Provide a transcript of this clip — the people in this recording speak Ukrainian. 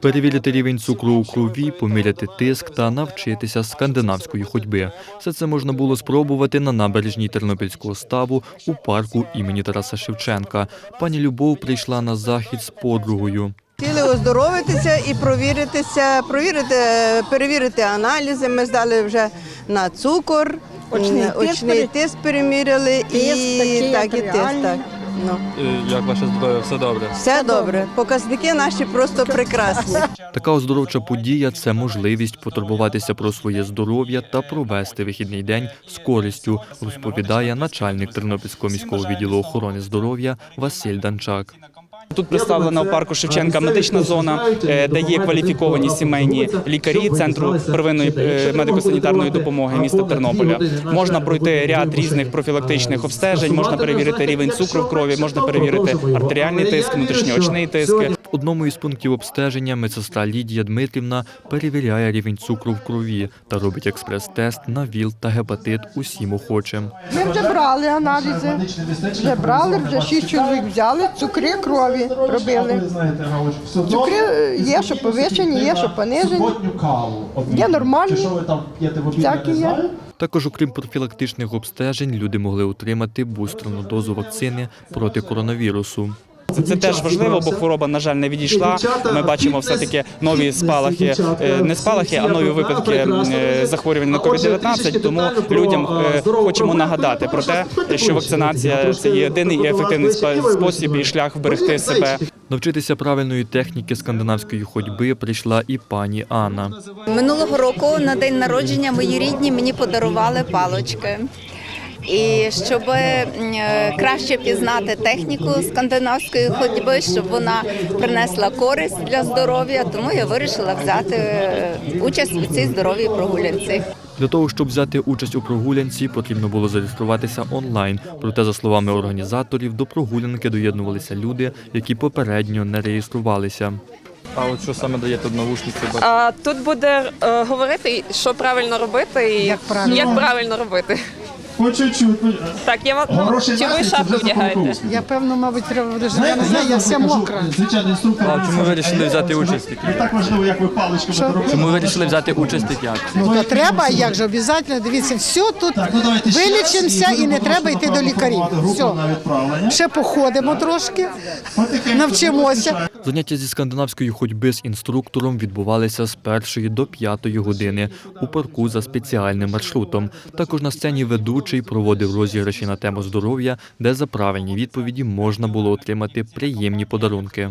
Перевірити рівень цукру у крові, поміряти тиск та навчитися скандинавської ходьби. Все це можна було спробувати на набережній Тернопільського ставу у парку імені Тараса Шевченка. Пані Любов прийшла на захід з подругою. Хотіли оздоровитися і провіритися, провірити, перевірити аналізи. Ми здали вже на цукор, Очний очний тиск переміряли Тиск і так, і тиск. Так. Ну, Як ваше здоров'я? Все добре. все добре. Показники наші просто прекрасні. Така оздоровча подія це можливість потурбуватися про своє здоров'я та провести вихідний день з користю, розповідає начальник Тернопільського міського відділу охорони здоров'я Василь Данчак. Тут представлена у парку Шевченка медична зона, е, де є кваліфіковані сімейні лікарі центру первинної е, медико-санітарної допомоги міста Тернополя. Можна пройти ряд різних профілактичних обстежень, можна перевірити рівень цукру в крові, можна перевірити артеріальний тиск, внутрішньоочний тиск. В одному із пунктів обстеження медсестра Лідія Дмитрівна перевіряє рівень цукру в крові та робить експрес-тест на ВІЛ та гепатит усім охочим. Ми вже брали аналізи, вже брали, вже шість чоловік взяли, цукри крові робили. Цукри є, що повищені, є, що понижені. Є нормальні, всякі є. Також, окрім профілактичних обстежень, люди могли отримати бустерну дозу вакцини проти коронавірусу. Це, це теж важливо, бо хвороба, на жаль, не відійшла. Ми бачимо все таки нові спалахи, е, не спалахи, а нові випадки е, захворювань на COVID-19. Тому людям е, хочемо нагадати про те, що вакцинація це є єдиний і ефективний спосіб і шлях вберегти себе. Навчитися правильної техніки скандинавської ходьби прийшла і пані Анна. Минулого року на день народження мої рідні мені подарували палочки. І щоб е, краще пізнати техніку скандинавської ходьби, щоб вона принесла користь для здоров'я, тому я вирішила взяти е, участь у цій здоровій прогулянці. Для того, щоб взяти участь у прогулянці, потрібно було зареєструватися онлайн. Проте, за словами організаторів, до прогулянки доєднувалися люди, які попередньо не реєструвалися. А от що саме дає тут навушниці? А, тут буде е, говорити, що правильно робити і Як правильно. як правильно робити. По чуть-чуть. Так, я вам ну, Хороший чи ви настрій, це шапку вже вдягаєте? Я певно, мабуть, треба буде. Я не знаю, я вся кажу, мокра. Звичайно, інструктор. А чому ви вирішили взяти участь? Не так важливо, як ви паличками доробили. Чому ви вирішили взяти участь в такій акції? Ну то треба, як же обов'язково. Дивіться, все тут Так, ну давайте ще раз, вилічимося і не треба йти до лікарів. формувати групу Все. на відправлення. Ще походимо трошки, Потихеньку навчимося. Заняття зі скандинавської ходьби з інструктором відбувалися з першої до п'ятої години у парку за спеціальним маршрутом. Також на сцені ведучий проводив розіграші на тему здоров'я, де за правильні відповіді можна було отримати приємні подарунки.